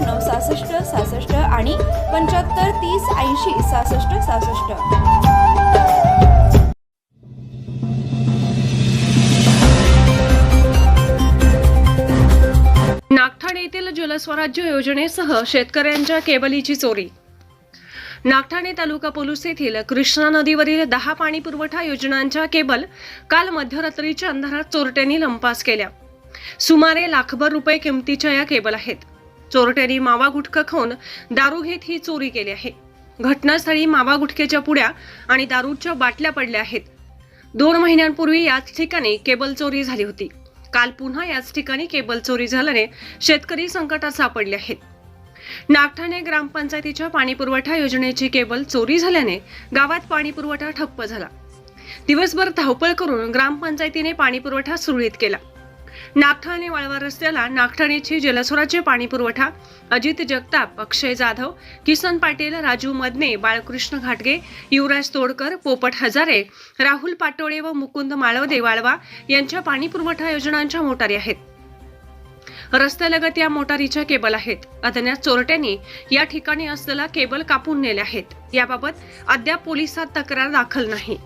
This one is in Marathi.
पंच्याण्णव सहासष्ट सहासष्ट आणि पंच्याहत्तर तीस ऐंशी सहासष्ट सहासष्ट. नागठाणे येथील जलस्वराज्य योजनेसह शेतकऱ्यांच्या केबलीची चोरी. नागठाणे तालुका पोलीस येथील कृष्णा नदीवरील दहा पाणी पुरवठा योजनांच्या केबल काल मध्यरात्रीच्या अंधारात चोरट्यांनी लंपास केल्या. सुमारे लाखभर रुपये किमतीच्या या केबल आहेत. चोरट्यांनी मावा गुटखा खाऊन दारू घेत ही चोरी केली आहे. घटनास्थळी मावा गुटख्याच्या पुड्या आणि दारूच्या बाटल्या पडल्या आहेत. दोन महिन्यांपूर्वी याच ठिकाणी केबल चोरी झाली होती. काल पुन्हा याच ठिकाणी केबल चोरी झाल्याने शेतकरी संकटात सापडले आहेत. नागठाणे ग्रामपंचायतीच्या पाणीपुरवठा योजनेची केबल चोरी झाल्याने गावात पाणीपुरवठा ठप्प झाला. दिवसभर धावपळ करून ग्रामपंचायतीने पाणीपुरवठा सुरळीत केला. नागठाणे वाळवा रस्त्याला नागठाणेची जलस्वराज्य पाणीपुरवठा अजित जगताप अक्षय जाधव किसन पाटील राजू मदने बाळकृष्ण घाटगे युवराज तोडकर पोपट हजारे राहुल पाटोळे व मुकुंद माळवदे वाळवा यांच्या पाणीपुरवठा योजनांच्या मोटारी आहेत. रस्त्यालगत या मोटारीच्या केबल आहेत. अज्ञात चोरट्यांनी या ठिकाणी असलेला केबल कापून नेले आहेत. याबाबत अद्याप पोलिसात तक्रार दाखल नाही.